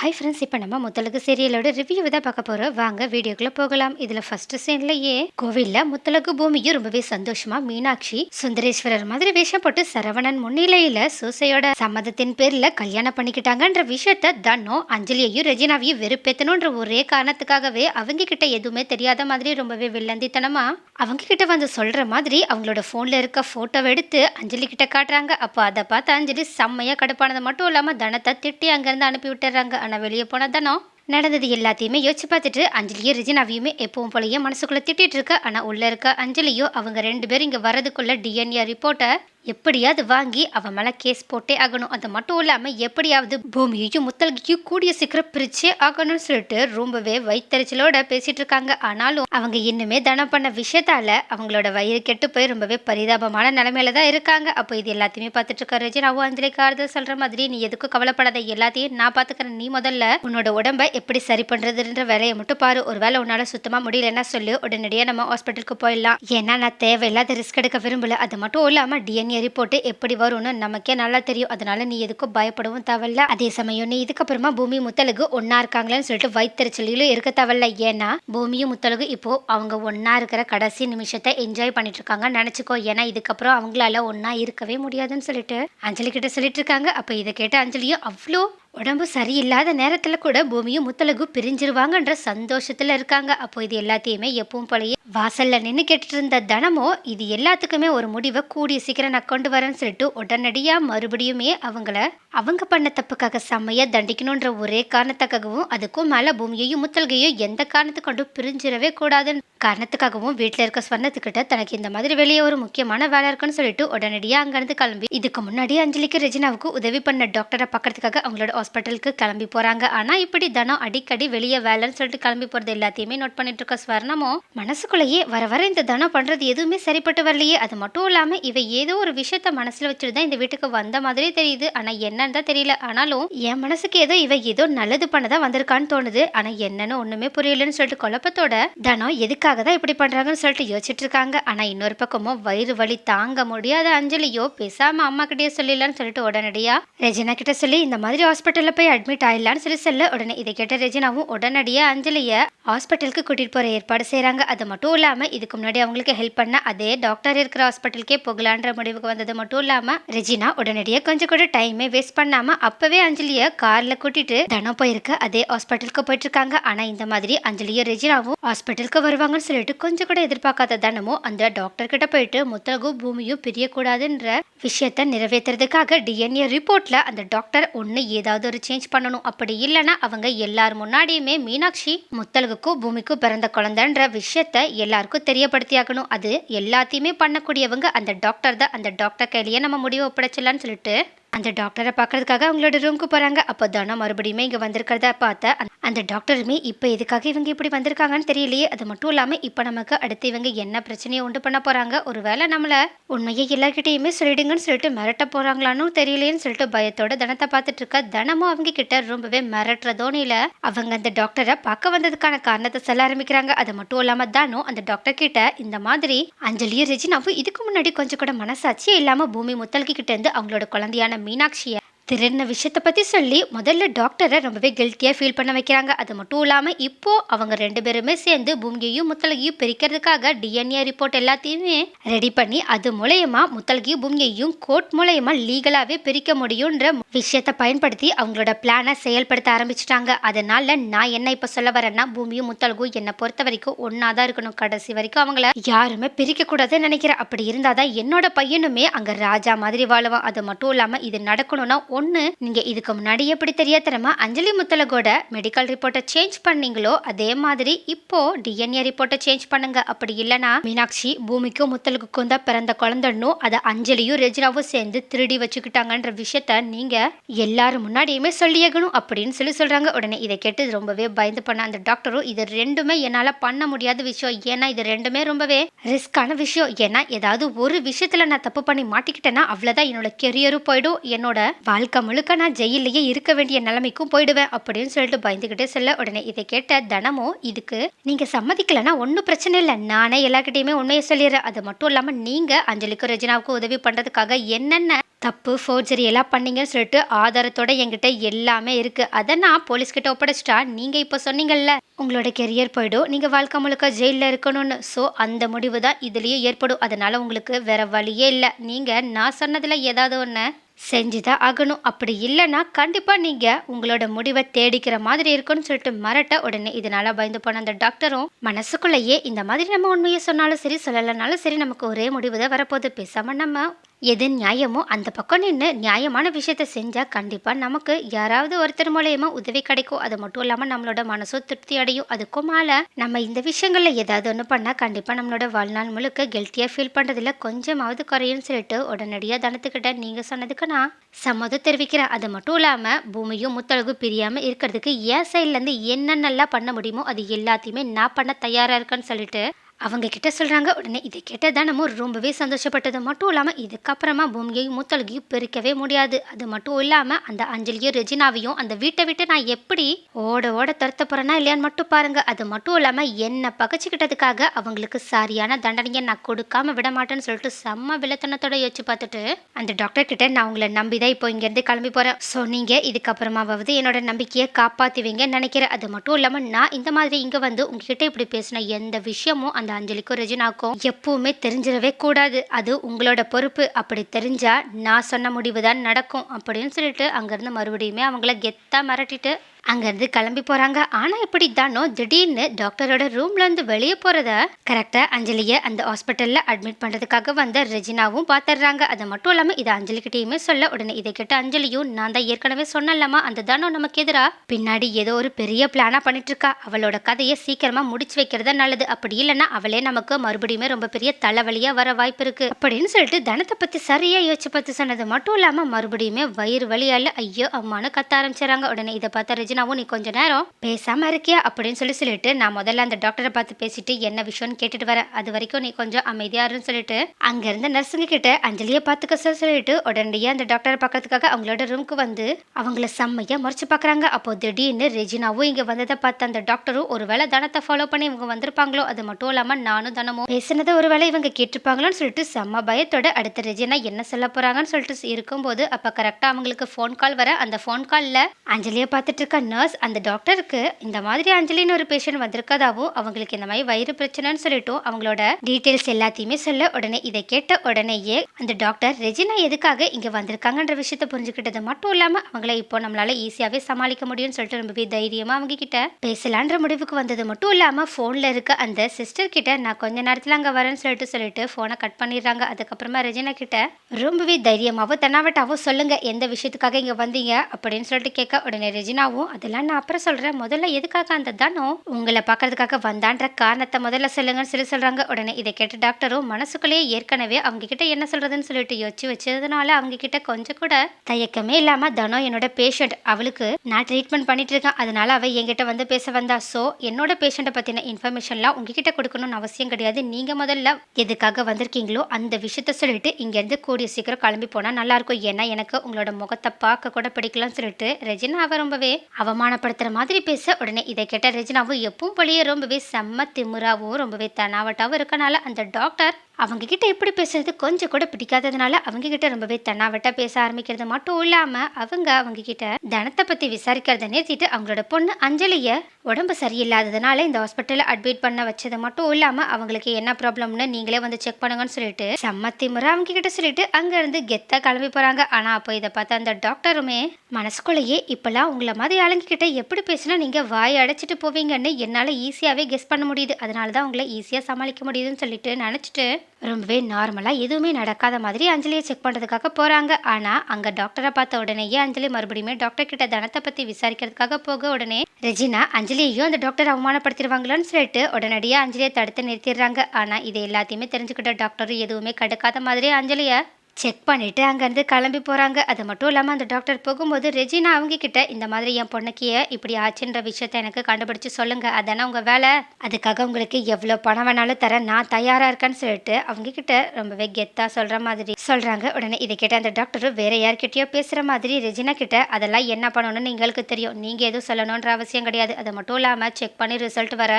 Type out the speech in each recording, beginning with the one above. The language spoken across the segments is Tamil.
ஹாய் ஃப்ரெண்ட்ஸ் இப்போ நம்ம முத்தலகு சீரியலோட ரிவ்யூ தான் பார்க்க போகிறோம் வாங்க வீடியோக்குள்ளே போகலாம். இதில் ஃபர்ஸ்ட் சீன்லயே கோவிலில் முத்தலகு பூமியும் ரொம்பவே சந்தோஷமா மீனாட்சி சுந்தரேஸ்வரர் மாதிரி வேஷம் போட்டு சரவணன் முன்னிலையில் சூசையோட சம்மதத்தின் பேரில் கல்யாணம் பண்ணிக்கிட்டாங்கன்ற விஷயத்த தனோ அஞ்சலியையும் ரெஜினாவையும் வெறுப்பேத்தணுன்ற ஒரே காரணத்துக்காகவே அவங்க கிட்ட எதுவுமே தெரியாத மாதிரி ரொம்பவே வில்லந்தித்தனமா அவங்க கிட்ட வந்து சொல்ற மாதிரி அவங்களோட ஃபோனில் இருக்க ஃபோட்டோவை எடுத்து அஞ்சலி கிட்ட காட்டுறாங்க. அப்போ அதை பார்த்து அஞ்சலி செம்மையாக கடுப்பானது மட்டும் இல்லாமல் தனத்தை திட்டி அங்கேருந்து அனுப்பி விட்டுறாங்க. நான் வெளியே போனதானோ நடந்தது எல்லாத்தையுமே யோசிச்சு பார்த்துட்டு அஞ்சலியும் ரிஜினாவையுமே எப்பவும் போலயே மனசுக்குள்ள திட்டிட்டு இருக்க ஆனால் உள்ள இருக்க அஞ்சலியோ அவங்க ரெண்டு பேரும் இங்கே வரதுக்குள்ள டிஎன்ஏ ரிப்போர்ட்டை எப்படியாவது வாங்கி அவன் மேலே கேஸ் போட்டே ஆகணும். அது மட்டும் இல்லாமல் எப்படியாவது பூமியையும் முத்தலகையும் கூடிய சீக்கிரம் பிரிச்சே ஆகணும்னு சொல்லிட்டு ரொம்பவே வயிற்றுச்சலோட பேசிட்டு இருக்காங்க ஆனாலும் அவங்க இன்னுமே தனம் பண்ண விஷயத்தால அவங்களோட வயிறு கெட்டு போய் ரொம்பவே பரிதாபமான நிலைமையில தான் இருக்காங்க. அப்போ இது எல்லாத்தையுமே பார்த்துட்டு இருக்க ரஜினாவும் அஞ்சலிக்கு ஆறுதல் சொல்ற மாதிரி நீ எதுக்கும் கவலைப்படாத எல்லாத்தையும் நான் பார்த்துக்கிறேன். நீ முதல்ல உன்னோட உடம்ப எப்படி சரி பண்ணுறதுன்ற வேலையை மட்டும் பாரு. ஒருவேளை உன்னால் சுத்தமாக முடியலன்னா சொல்லு. உடனடியாக நம்ம ஹாஸ்பிட்டலுக்கு போயிடலாம். ஏன்னா நான் தேவையில்லாத ரிஸ்க் எடுக்க விரும்பல. அது மட்டும் இல்லாமல் டிஎன்ஏ ரிப்போர்ட் எப்படி வரும்னு நமக்கே நல்லா தெரியும். அதனால நீ எதுக்கும் பயப்படவும் தேவையில்ல. அதே சமயம் நீ இதுக்கப்புறமா பூமி முத்தலகு ஒன்னா இருக்காங்களேன்னு சொல்லிட்டு வயிற்றுச்சலிலும் இருக்க தேவையில்ல. ஏன்னா பூமியும் முத்தலகு இப்போ அவங்க ஒன்னா இருக்கிற கடைசி நிமிஷத்தை என்ஜாய் பண்ணிட்டு இருக்காங்க நினைச்சுக்கோ. ஏன்னா இதுக்கப்புறம் அவங்களால ஒன்னா இருக்கவே முடியாதுன்னு சொல்லிட்டு அஞ்சலி கிட்ட சொல்லிட்டு இருக்காங்க அப்போ இதை கேட்ட அஞ்சலியும் அவ்வளோ உடம்பு சரியில்லாத நேரத்தில் கூட பூமியும் முத்தலகு பிரிஞ்சிருவாங்கன்ற சந்தோஷத்தில் இருக்காங்க. அப்போ இது எல்லாத்தையுமே எப்பவும் போலயே வாசல்ல நின்று கேட்டுட்டு இருந்த தனமோ இது எல்லாத்துக்குமே ஒரு முடிவை கூடிய சீக்கிரம் நான் கொண்டு வரேன்னு சொல்லிட்டு உடனடியாக மறுபடியுமே அவங்கள அவங்க பண்ண தப்புக்காக செம்மையா தண்டிக்கணுன்ற ஒரே காரணத்துக்காகவும் அதுக்கும் மேலே பூமியையும் முத்தலகையும் எந்த காரணத்தை கொண்டு பிரிஞ்சிடவே கூடாதுன்னு காரணத்துக்காகவும் வீட்டில் இருக்க ஸ்வர்ணத்துக்கிட்ட தனக்கு இந்த மாதிரி வெளியே ஒரு முக்கியமான வேலை இருக்குன்னு சொல்லிட்டு உடனடியாக அங்கேருந்து கிளம்பி இதுக்கு முன்னாடி அஞ்சலிக்கு ரெஜினாவுக்கு உதவி பண்ண டாக்டரை பார்க்கறதுக்காக அவங்களோட ஹாஸ்பிட்டலுக்கு கிளம்பி போறாங்க. ஆனா இப்படி தனம் அடிக்கடி வெளியே வேலைன்னு சொல்லிட்டு கிளம்பி போறது எல்லாத்தையுமே நோட் பண்ணிட்டு இருக்க ஸ்வர்ணமோ மனசுக்குள்ளேயே வர வர இந்த தனம் பண்றது எதுவுமே சரிப்பட்டு வரலையே. அது மட்டும் இல்லாம இவ ஏதோ ஒரு விஷயத்த மனசுல வச்சுட்டு தான் இந்த வீட்டுக்கு வந்த மாதிரியே தெரியுது. ஆனா என்னன்னு தான் தெரியல. ஆனாலும் என் மனசுக்கு ஏதோ இவ ஏதோ நல்லது பண்ணதான் வந்திருக்கான்னு தோணுது. ஆனா என்னன்னு ஒண்ணுமே புரியலன்னு சொல்லிட்டு குழப்பத்தோட தனம் எதுக்காக தான் இப்படி பண்றாங்கன்னு சொல்லிட்டு யோசிச்சுட்டு இருக்காங்க. ஆனா இன்னொரு பக்கமோ வயிறு வலி தாங்க முடியாத அஞ்சலியோ பேசாம அம்மா கிட்டேயே சொல்லிடலான்னு சொல்லிட்டு உடனடியா ரெஜினா கிட்ட சொல்லி இந்த மாதிரி ஹாஸ்பிட்டல் ஹாஸ்பிட்டலில் போய் அட்மிட் ஆயிடலான்னு சொல்லி சொல்ல உடனே இதை கேட்ட ரெஜினாவும் உடனடியே அஞ்சலிய ஹாஸ்பிட்டலுக்கு கூட்டிகிட்டு போகிற ஏற்பாடு செய்கிறாங்க அது மட்டும் இல்லாமல் இதுக்கு முன்னாடி அவங்களுக்கு ஹெல்ப் பண்ண அதே டாக்டர் இருக்கிற ஹாஸ்பிட்டலுக்கே போகலான்ற முடிவுக்கு வந்தது மட்டும் இல்லாமல் ரெஜினா உடனடியாக கொஞ்சம் கூட டைமே வேஸ்ட் பண்ணாம அப்போவே அஞ்சலியை காரில் கூட்டிட்டு தனம் போயிருக்க அதே ஹாஸ்பிட்டலுக்கு போயிட்டு இருக்காங்க இந்த மாதிரி அஞ்சலியும் ரெஜினாவும் ஹாஸ்பிட்டலுக்கு வருவாங்கன்னு சொல்லிட்டு கொஞ்சம் கூட எதிர்பார்க்காத தனமும் அந்த டாக்டர் கிட்ட போயிட்டு முத்தலகும் பூமியும் பிரியக்கூடாதுன்ற விஷயத்த நிறைவேற்றுறதுக்காக டிஎன்ஏ ரிப்போர்ட்ல அந்த டாக்டர் ஒன்று ஏதாவது ஒரு சேஞ்ச் பண்ணணும். அப்படி இல்லைன்னா அவங்க எல்லார் முன்னாடியுமே மீனாட்சி முத்தலகுக்கும் பூமிக்கும் பிறந்த குழந்தைன்ற விஷயத்த எல்லாருக்கும் தெரியப்படுத்தியாகணும். அது எல்லாத்தையுமே பண்ணக்கூடியவங்க அந்த டாக்டர் தான். அந்த டாக்டர் கையிலேயே நம்ம முடிவு ஒப்படைச்சிடலான்னு சொல்லிட்டு அந்த டாக்டரை பார்க்கறதுக்காக அவங்களோட ரூமுக்கு போகிறாங்க அப்போ தனம் மறுபடியுமே இங்கே வந்திருக்கிறத பார்த்தா அந்த- டாக்டருமே இப்போ எதுக்காக இவங்க இப்படி வந்திருக்காங்கன்னு தெரியலையே. அது மட்டும் இல்லாமல் இப்போ நமக்கு அடுத்து இவங்க என்ன பிரச்சனையை உண்டு பண்ண போகிறாங்க ஒருவேளை நம்மளை உண்மையை எல்லார்கிட்டயுமே சொல்லிடுங்கன்னு சொல்லிட்டு மிரட்ட போகிறாங்களான்னு தெரியலையேன்னு சொல்லிட்டு பயத்தோட தனத்தை பார்த்துட்டு இருக்கா தனமும் அவங்க கிட்ட ரொம்பவே மிரட்டுற தோணியில் அவங்க அந்த டாக்டரை பார்க்க வந்ததுக்கான காரணத்தை சொல்ல ஆரம்பிக்கிறாங்க. அது மட்டும் இல்லாமல் தானும் அந்த டாக்டர் கிட்ட இந்த மாதிரி அஞ்சலியும் ரெஜினாவும் இதுக்கு முன்னாடி கொஞ்சம் கூட மனசாட்சியே இல்லாமல் பூமி முத்தல்கி கிட்ட இருந்து அவங்களோட குழந்தையான மீனாட்சியை திருடின விஷயத்தை பற்றி சொல்லி முதல்ல டாக்டரை ரொம்பவே கில்ட்டியாக ஃபீல் பண்ண வைக்கிறாங்க. அது மட்டும் இல்லாமல் இப்போது அவங்க ரெண்டு பேருமே சேர்ந்து பூமியையும் முத்தலகையும் பிரிக்கிறதுக்காக டிஎன்ஏ ரிப்போர்ட் எல்லாத்தையுமே ரெடி பண்ணி அது மூலயமா முத்தலகையும் பூமியையும் கோர்ட் மூலயமா லீகலாகவே பிரிக்க முடியுன்ற விஷயத்தை பயன்படுத்தி அவங்களோட பிளானை செயல்படுத்த ஆரம்பிச்சிட்டாங்க. அதனால நான் என்ன இப்போ சொல்ல வரேன்னா பூமியும் முத்தலகும் என்னை பொறுத்த வரைக்கும் ஒன்றா தான் இருக்கணும். கடைசி வரைக்கும் அவங்கள யாருமே பிரிக்கக்கூடாதுன்னு நினைக்கிறேன். அப்படி இருந்தால் தான் என்னோட பையனுமே அங்கே ராஜா மாதிரி வாழுவான். அது மட்டும் இல்லாமல் இது நடக்கணும்னா ஒன்று நீங்கள் இதுக்கு முன்னாடி எப்படி தெரியாதனமா அஞ்சலி முத்தலகோட மெடிக்கல் ரிப்போர்ட்டை சேஞ்ச் பண்ணீங்களோ அதே மாதிரி இப்போ டிஎன்ஏ ரிப்போர்ட்டை சேஞ்ச் பண்ணுங்க. அப்படி இல்லைன்னா மீனாட்சி பூமிக்கும் முத்தலுக்கும் தான் பிறந்த குழந்தைன்னும் அதை அஞ்சலியும் ரெஜினாவும் சேர்ந்து திருடி வச்சுக்கிட்டாங்கன்ற விஷயத்த நீங்க எல்லாரும் முன்னாடியுமே சொல்லியாகணும் அப்படின்னு சொல்லி சொல்றாங்க. உடனே இதை கேட்டு ரொம்பவே பயந்து பண்ண அந்த டாக்டரும் இது ரெண்டுமே என்னால் பண்ண முடியாத விஷயம். ஏன்னா இது ரெண்டுமே ரொம்பவே ரிஸ்கான விஷயம். ஏன்னா ஏதாவது ஒரு விஷயத்துல நான் தப்பு பண்ணி மாட்டிக்கிட்டேன்னா அவ்வளோதான் என்னோட கெரியரும் போயிடும். என்னோட வாழ்க்கை வாழ்க்கை முழுக்க நான் ஜெயிலேயே இருக்க வேண்டிய நிலைமைக்கும் போயிடுவேன் அப்படின்னு சொல்லிட்டு பயந்துக்கிட்டே சொல்ல உடனே இதை கேட்ட தனமோ இதுக்கு நீங்க சம்மதிக்கலைன்னா ஒன்றும் பிரச்சனை இல்லை. நானே எல்லாருக்கிட்டையுமே உண்மையை சொல்லிடுறேன். அது மட்டும் இல்லாமல் நீங்க அஞ்சலிக்கும் ரெஜினாவுக்கும் உதவி பண்ணுறதுக்காக என்னென்ன தப்பு ஃபோர்ஜரி எல்லாம் பண்ணீங்கன்னு சொல்லிட்டு ஆதாரத்தோட என்கிட்ட எல்லாமே இருக்கு. அதை நான் போலீஸ்கிட்ட ஒப்படைச்சிட்டா நீங்க இப்போ சொன்னீங்கல்ல உங்களோட கெரியர் போயிடும். நீங்க வாழ்க்கை முழுக்க ஜெயிலில் இருக்கணும்னு. ஸோ அந்த முடிவு தான் இதுலேயே ஏற்படும். அதனால உங்களுக்கு வேற வழியே இல்லை. நீங்க நான் சொன்னதுல ஏதாவது ஒன்று செஞ்சு தான் ஆகணும். அப்படி இல்லைன்னா கண்டிப்பாக நீங்கள் உங்களோட முடிவை தேடிக்கிற மாதிரி இருக்கும்னு சொல்லிட்டு மரட்ட உடனே இதனால பயந்து போன அந்த டாக்டரும் மனசுக்குள்ளேயே இந்த மாதிரி நம்ம உண்மையை சொன்னாலும் சரி சொல்லலைனாலும் சரி நமக்கு ஒரே முடிவு தான் வரப்போகுது. பேசாமல் நம்ம எது நியாயமோ அந்த பக்கம் நின்று நியாயமான விஷயத்த செஞ்சால் கண்டிப்பாக நமக்கு யாராவது ஒருத்தர் மூலயமா உதவி கிடைக்கும். அது மட்டும் இல்லாமல் நம்மளோட மனசும் திருப்தி அடையும். அதுக்கும் மேலே நம்ம இந்த விஷயங்களில் ஏதாவது ஒன்று பண்ணால் கண்டிப்பாக நம்மளோட வாழ்நாள் முழுக்க கெல்த்தியாக ஃபீல் பண்றதுல கொஞ்சமாவது குறையும்னு சொல்லிட்டு உடனடியாக தனத்துக்கிட்ட நீங்கள் சொன்னதுக்கு நான் சம்மதம் தெரிவிக்கிறேன். அது மட்டும் இல்லாமல் பூமியும் முத்தழகு பிரியாமல் இருக்கிறதுக்கு என் சைட்லேருந்து என்ன நல்லா பண்ண முடியுமோ அது எல்லாத்தையுமே நான் பண்ண தயாராக இருக்கேன்னு சொல்லிட்டு அவங்க கிட்ட சொல்கிறாங்க உடனே இதை கேட்ட நம்ம ரொம்பவே சந்தோஷப்பட்டது. மட்டும் இல்லாமல் இதுக்கப்புறமா பூமியையும் முத்தலகையும் பிரிக்கவே முடியாது. அது மட்டும் இல்லாமல் அந்த அஞ்சலியும் ரெஜினாவையும் அந்த வீட்டை விட்டு நான் எப்படி ஓட ஓட துரத்த போகிறேன்னா இல்லையான்னு மட்டும் பாருங்க. அது மட்டும் இல்லாமல் என்னை பகச்சிக்கிட்டதுக்காக அவங்களுக்கு சரியான தண்டனையை நான் கொடுக்காம விட மாட்டேன்னு சொல்லிட்டு செம்ம விலத்தனத்தோட யோசிச்சு பார்த்துட்டு அந்த டாக்டர் கிட்ட நான் உங்களை நம்பிதான் இப்போ இங்கேருந்து கிளம்பி போகிறேன் ஸோ நீங்கள் இதுக்கப்புறமாவது என்னோட நம்பிக்கையை காப்பாற்றுவீங்கன்னு நினைக்கிறேன். அது மட்டும் இல்லாமல் நான் இந்த மாதிரி இங்கே வந்து உங்ககிட்ட இப்படி பேசின எந்த விஷயமும் அந்த அஞ்சலிக்கும் ரெஜினாக்கும் எப்பவுமே தெரிஞ்சிடவே கூடாது. அது உங்களோட பொறுப்பு. அப்படி தெரிஞ்சா நான் சொன்ன முடிவு தான் நடக்கும். அப்படின்னு சொல்லிட்டு அங்கேருந்து மறுபடியுமே அவங்கள கெத்தா மிரட்டிட்டு அங்கேருந்து கிளம்பி போகிறாங்க ஆனால் இப்படி தானோ திடீர்னு டாக்டரோட ரூம்லேருந்து வெளியே போகிறத கரெக்டாக அஞ்சலியை அந்த ஹாஸ்பிட்டலில் அட்மிட் பண்ணுறதுக்காக வந்த ரெஜினாவும் பார்த்துடுறாங்க. அது மட்டும் இல்லாமல் இதை அஞ்சலிக்கிட்டேயுமே சொல்ல. உடனே இதை கேட்ட அஞ்சலியும் நான் தான் ஏற்கனவே சொன்னலாமா அந்த தானோ நமக்கு எதிரா? பின்னாடி ஏதோ ஒரு பெரிய பிளானாக பண்ணிட்டு இருக்கா அவளோட கதையை சீக்கிரமாக முடிச்சு வைக்கிறது நல்லது. அப்படி இல்லைன்னா அவளே நமக்கு மறுபடியுமே ரொம்ப பெரிய தலைவலியாக வர வாய்ப்பு இருக்கு. அப்படின்னு சொல்லிட்டு தனத்தை பற்றி சரியாக யோசிச்சு பார்த்து சொன்னது மட்டும் இல்லாமல் மறுபடியுமே வயிறு வழியால் ஐயோ அம்மானு கத்த ஆரம்பிச்சிடறாங்க. உடனே இதை பார்த்தா ரஞ்சனாவும் நீ கொஞ்ச நேரம் பேசாமல் இருக்கியா? அப்படின்னு சொல்லி சொல்லிட்டு நான் முதல்ல அந்த டாக்டரை பார்த்து பேசிட்டு என்ன விஷயம்னு கேட்டுட்டு வரேன் அது வரைக்கும் நீ கொஞ்சம் அமைதியாருன்னு சொல்லிட்டு அங்க இருந்த நர்ஸுங்க கிட்ட அஞ்சலியை பார்த்துக்க சார் சொல்லிட்டு உடனடியாக அந்த டாக்டரை பார்க்கறதுக்காக அவங்களோட ரூமுக்கு வந்து அவங்கள செம்மையாக முறைச்சு பார்க்குறாங்க. அப்போ திடீர்னு ரெஜினாவும் இங்கே வந்ததை பார்த்து அந்த டாக்டரும் ஒருவேளை தனத்தை ஃபாலோ பண்ணி இவங்க வந்திருப்பாங்களோ? அது மட்டும் இல்லாமல் நானும் தனமும் பேசினதை ஒருவேளை இவங்க கேட்டிருப்பாங்களோன்னு சொல்லிட்டு செம்ம பயத்தோட அடுத்த ரெஜினா என்ன சொல்ல போகிறாங்கன்னு சொல்லிட்டு இருக்கும்போது அப்போ கரெக்டாக அவங்களுக்கு ஃபோன் கால் வர அந்த ஃபோன் காலில் அஞ்சலியை பார்த்துட்டு இருக்க நர்ஸ் அந்த டாக்டருக்கு இந்த மாதிரி அஞ்சலின்னு ஒரு பேஷண்ட் வந்திருக்கதாவும் அவங்களுக்கு இந்த மாதிரி வயிறு பிரச்சனைன்னு சொல்லிட்டும் அவங்களோட டீட்டெயில்ஸ் எல்லாத்தையுமே சொல்ல உடனே இதை கேட்ட உடனேயே அந்த டாக்டர் ரெஜினா எதுக்காக இங்கே வந்திருக்காங்கன்ற விஷயத்த புரிஞ்சுக்கிட்டது மட்டும் இல்லாமல் அவங்கள இப்போ நம்மளால ஈஸியாகவே சமாளிக்க முடியும்னு சொல்லிட்டு ரொம்பவே தைரியமாக அவங்க கிட்ட பேசலான்ற முடிவுக்கு வந்தது மட்டும் இல்லாமல் ஃபோனில் இருக்க அந்த சிஸ்டர் கிட்ட நான் கொஞ்ச நேரத்தில் அங்கே வரேன்னு சொல்லிட்டு சொல்லிட்டு ஃபோனை கட் பண்ணிடுறாங்க. அதுக்கப்புறமா ரெஜினா கிட்ட ரொம்பவே தைரியமாகவும் தென்னாவட்டாவோ சொல்லுங்க எந்த விஷயத்துக்காக இங்கே வந்தீங்க? அப்படின்னு சொல்லிட்டு கேட்க உடனே ரெஜினாவும் அதெல்லாம் நான் அப்புறம் சொல்கிறேன் முதல்ல எதுக்காக அந்த தனம் உங்களை பார்க்கறதுக்காக வந்தான்ற காரணத்தை முதல்ல சொல்லுங்கன்னு சொல்லி சொல்கிறாங்க உடனே இதை கேட்ட டாக்டரும் மனசுக்குள்ளேயே ஏற்கனவே அவங்க கிட்ட என்ன சொல்கிறதுன்னு சொல்லிட்டு யோசிச்சு வச்சதுனால அவங்க கிட்ட கொஞ்சம் கூட தயக்கமே இல்லாமல் தனோ என்னோட பேஷண்ட் அவளுக்கு நான் ட்ரீட்மெண்ட் பண்ணிட்டு இருக்கேன். அதனால அவள் என்கிட்ட வந்து பேச வந்தா. ஸோ என்னோட பேஷண்ட்டை பற்றின இன்ஃபர்மேஷன்லாம் உங்ககிட்ட கொடுக்கணும்னு அவசியம் கிடையாது. நீங்கள் முதல்ல எதுக்காக வந்திருக்கீங்களோ அந்த விஷயத்த சொல்லிட்டு இங்கேருந்து கூடிய சீக்கிரம் கிளம்பி போனால் நல்லா இருக்கும். ஏன்னா எனக்கு உங்களோட முகத்தை பார்க்க கூட பிடிக்கலாம்னு சொல்லிட்டு ரெஜினா அவ ரொம்பவே அவமானப்படுத்துகிற மாதிரி பேச உடனே இதை கேட்ட ரெஜினாவும் எப்பவும் போலயே ரொம்பவே செம்ம திமுறாவும் ரொம்பவே தனாவட்டாவும் இருக்கனால அந்த டாக்டர் அவங்கக்கிட்ட எப்படி பேசுறது கொஞ்சம் கூட பிடிக்காததுனால அவங்க கிட்ட ரொம்பவே தன்னாவட்டா பேச ஆரம்பிக்கிறது மட்டும் இல்லாம அவங்க அவங்க கிட்ட தனத்தை பத்தி விசாரிக்கிறத நிறுத்திட்டு அவங்களோட பொண்ணு அஞ்சலிய உடம்பு சரியில்லாததுனால இந்த ஹாஸ்பிட்டலில் அட்மிட் பண்ண வச்சது மட்டும் இல்லாம அவங்களுக்கு என்ன ப்ராப்ளம்னு நீங்களே வந்து செக் பண்ணுங்கன்னு சொல்லிட்டு சம்மத்தி முறை அவங்க கிட்ட சொல்லிட்டு அங்க இருந்து கெத்தா கிளம்பி போறாங்க. ஆனா அப்போ இதை பார்த்த அந்த டாக்டருமே மனசுக்குள்ளேயே இப்பெல்லாம் உங்களை மாதிரி ஆளுங்கிட்ட எப்படி பேசினா நீங்க வாய் அடைச்சிட்டு போவீங்கன்னு என்னால ஈஸியாவே கெஸ் பண்ண முடியுது. அதனால தான் உங்களை ஈஸியா சமாளிக்க முடியுதுன்னு சொல்லிட்டு நினைச்சிட்டு ரொம்பவே நார்மலாக எதுவுமே நடக்காத மாதிரி அஞ்சலியை செக் பண்ணுறதுக்காக போகிறாங்க ஆனால் அங்கே டாக்டரை பார்த்த உடனேயே அஞ்சலி மறுபடியுமே டாக்டர் கிட்ட தனத்தை பற்றி விசாரிக்கிறதுக்காக போக உடனே ரெஜினா அஞ்சலியையும் அந்த டாக்டர் அவமானப்படுத்திடுவாங்களோன்னு சொல்லிட்டு உடனடியாக அஞ்சலியை தடுத்து நிறுத்திடுறாங்க. ஆனால் இது எல்லாத்தையுமே தெரிஞ்சுக்கிட்ட டாக்டரும் எதுவுமே கடுக்காத மாதிரி அஞ்சலியை செக் பண்ணிவிட்டு அங்கேருந்து கிளம்பி போகிறாங்க அது மட்டும் இல்லாமல் அந்த டாக்டர் போகும்போது ரெஜினா அவங்க கிட்ட இந்த மாதிரி என் பொண்ணுக்கே இப்படி ஆச்சுன்ற விஷயத்த எனக்கு கண்டுபிடிச்சு சொல்லுங்க. அதானே உங்கள் வேலை? அதுக்காக உங்களுக்கு எவ்வளோ பணம் வேணாலும் தர நான் தயாராக இருக்கேன்னு சொல்லிட்டு அவங்க கிட்ட ரொம்பவே கெத்தாக சொல்கிற மாதிரி சொல்கிறாங்க உடனே இதை கேட்ட அந்த டாக்டர் வேற யார்கிட்டயோ பேசுகிற மாதிரி ரெஜினா கிட்ட அதெல்லாம் என்ன பண்ணணும்னு எங்களுக்கு தெரியும். நீங்கள் எதுவும் சொல்லணுன்ற அவசியம் கிடையாது. அது மட்டும் இல்லாமல் செக் பண்ணி ரிசல்ட் வர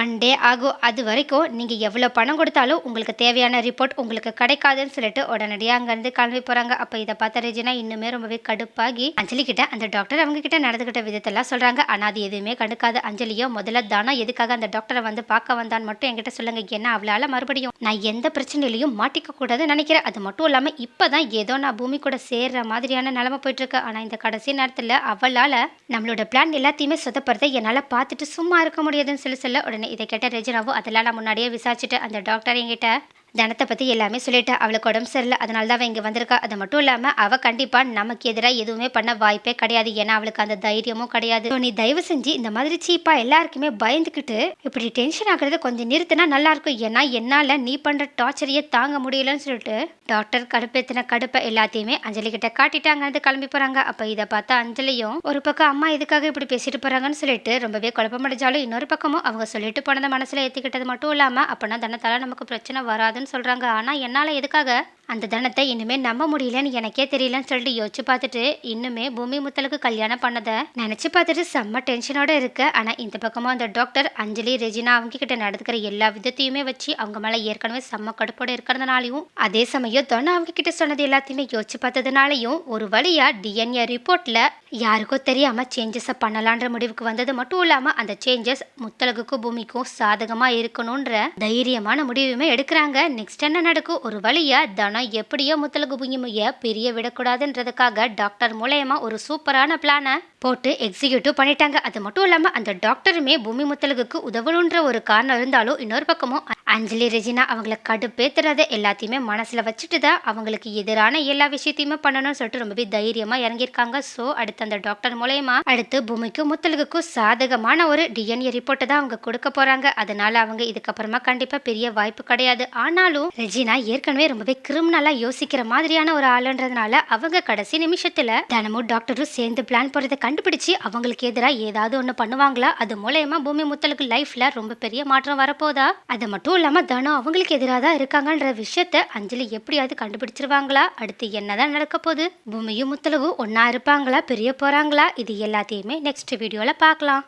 ஒன் டே ஆகும். அது வரைக்கும் நீங்கள் எவ்வளோ பணம் கொடுத்தாலும் உங்களுக்கு தேவையான ரிப்போர்ட் உங்களுக்கு கிடைக்காதுன்னு சொல்லிட்டு உடனடியாக அங்கேருந்து கிளம்பி போகிறாங்க அப்போ இதை பார்த்த ரெஜினா இன்னுமே ரொம்பவே கடுப்பாகி அஞ்சலி கிட்ட அந்த டாக்டர் அவங்க கிட்ட நடந்துக்கிட்ட விதத்தெல்லாம் சொல்கிறாங்க ஆனால் அது எதுவுமே கண்டுக்காத. அஞ்சலியோ முதல்ல தானா எதுக்காக அந்த டாக்டரை வந்து பார்க்க வந்தான்னு மட்டும் என்கிட்ட சொல்லுங்க. ஏன்னா அவளால் மறுபடியும் நான் எந்த பிரச்சனையிலையும் மாட்டிக்க கூடாதுன்னு நினைக்கிறேன். அது மட்டும் இல்லாமல் இப்போ தான் ஏதோ நான் பூமி கூட சேர்ற மாதிரியான நிலமை போயிட்டு இருக்கு ஆனால் இந்த கடைசி நேரத்தில் அவளால் நம்மளோட பிளான் எல்லாத்தையுமே சொதப்படுறதை என்னால் பார்த்துட்டு சும்மா இருக்க முடியாதுன்னு சொல்லி சொல்ல உடனே இதை கேட்ட ரெஜினாவும் அதெல்லாம் நான் முன்னாடியே விசாரிச்சுட்டு அந்த டாக்டர் என்கிட்ட தனத்தை பற்றி எல்லாமே சொல்லிட்டா அவளுக்கு உடம்பு சரியில்லை அதனால தான் அவள் இங்கே வந்திருக்கா. அது மட்டும் இல்லாமல் அவள் கண்டிப்பாக நமக்கு எதிராக எதுவுமே பண்ண வாய்ப்பே கிடையாது. ஏன்னா அவளுக்கு அந்த தைரியமும் கிடையாது. நீ தயவு செஞ்சு இந்த மாதிரி சீப்பாக எல்லாருக்குமே பயந்துக்கிட்டு இப்படி டென்ஷன் ஆகுறத கொஞ்சம் நிறுத்தினா நல்லாயிருக்கும். ஏன்னா என்னால் நீ பண்ணுற டார்ச்சரையே தாங்க முடியலன்னு சொல்லிட்டு டாக்டர் கடுப்பேத்தின கடுப்பை எல்லாத்தையுமே அஞ்சலி கிட்ட காட்டிட்டாங்க. அது கிளம்பி போகிறாங்க அப்போ இதை பார்த்தா அஞ்சலியும் ஒரு பக்கம் அம்மா இதுக்காக இப்படி பேசிட்டு போகிறாங்கன்னு சொல்லிட்டு ரொம்பவே குழப்பமடைஞ்சாலும் இன்னொரு பக்கமும் அவங்க சொல்லிட்டு போனதை மனசில் ஏற்றிக்கிட்டது மட்டும் இல்லாமல் அப்போனா தனத்தால் நமக்கு பிரச்சனை வராதுன்னு சொல்கிறாங்க ஆனால் என்னால் எதுக்காக அந்த தனத்தை இன்னுமே நம்ப முடியலன்னு எனக்கே தெரியலன்னு சொல்லிட்டு யோசிச்சு பார்த்துட்டு இன்னுமே பூமி முத்தலுக்கு கல்யாணம் பண்ணதை நினச்சி பார்த்துட்டு செம்ம டென்ஷனோட இருக்கு. ஆனால் இந்த பக்கமும் அந்த டாக்டர் அஞ்சலி ரெஜினா அவங்க கிட்ட நடந்துக்கிற எல்லா விதத்தையுமே வச்சு அவங்க மேலே ஏற்கனவே செம்ம கடுப்போட இருக்கிறதுனாலையும் அதே சமயம் தனம் அவங்க கிட்ட சொன்னது எல்லாத்தையுமே யோசிச்சு பார்த்ததுனாலையும் ஒரு வழியா டிஎன்ஏ ரிப்போர்ட்ல யாருக்கோ தெரியாம சேஞ்சஸை பண்ணலான்ற முடிவுக்கு வந்தது மட்டும் இல்லாம அந்த சேஞ்சஸ் முத்தலகுக்கும் பூமிக்கும் சாதகமா இருக்கணும்ன்ற தைரியமான முடிவுமே எடுக்கிறாங்க. நெக்ஸ்ட் என்ன நடக்கும்? ஒரு வழியா தனம் எப்படியோ முத்தலகு பூமியை பெரிய விடக்கூடாதுன்றதுக்காக டாக்டர் மூலயமா ஒரு சூப்பரான பிளானை போட்டு எக்ஸிக்யூட்டிவ் பண்ணிட்டாங்க. அது மட்டும் இல்லாமல் அந்த டாக்டருமே பூமி முத்தலகுக்கு உதவணுன்ற ஒரு காரணம் இருந்தாலும் இன்னொரு பக்கமும் அஞ்சலி ரெஜினா அவங்கள கடுப்பேத்துறத எல்லாத்தையுமே மனசில் வச்சுட்டு தான் அவங்களுக்கு எதிரான எல்லா விஷயத்தையுமே பண்ணணும்னு சொல்லிட்டு ரொம்பவே தைரியமாக இறங்கியிருக்காங்க. ஸோ அடுத்து அந்த டாக்டர் மூலயமா அடுத்து பூமிக்கும் முத்தலுக்கும் சாதகமான ஒரு டிஎன்ஏ ரிப்போர்ட்டை தான் அவங்க கொடுக்க போகிறாங்க அதனால அவங்க இதுக்கப்புறமா கண்டிப்பாக பெரிய வாய்ப்பு கிடையாது. ஆனாலும் ரெஜினா ஏற்கனவே ரொம்பவே கிரிமினலாக யோசிக்கிற மாதிரியான ஒரு ஆளுன்றதுனால அவங்க கடைசி நிமிஷத்தில் தினமும் டாக்டரும் சேர்ந்து பிளான் போடுறதை கண்டுபிடிச்சு அவங்களுக்கு எதிராக ஏதாவது ஒன்று பண்ணுவாங்களா? அது மூலயமா பூமி முத்தலுக்கு லைஃப்பில் ரொம்ப பெரிய மாற்றம் வரப்போதா? அதை மட்டும் இல்லாம தனம் அவங்களுக்கு எதிராக தான் இருக்காங்கன்ற விஷயத்த அஞ்சலி எப்படியாவது கண்டுபிடிச்சிருவாங்களா? அடுத்து என்னதான் நடக்க போகுது? பூமியும் முத்தலவும் ஒன்னா இருப்பாங்களா? பிரிய போறாங்களா? இது எல்லாத்தையுமே நெக்ஸ்ட் வீடியோல பார்க்கலாம்.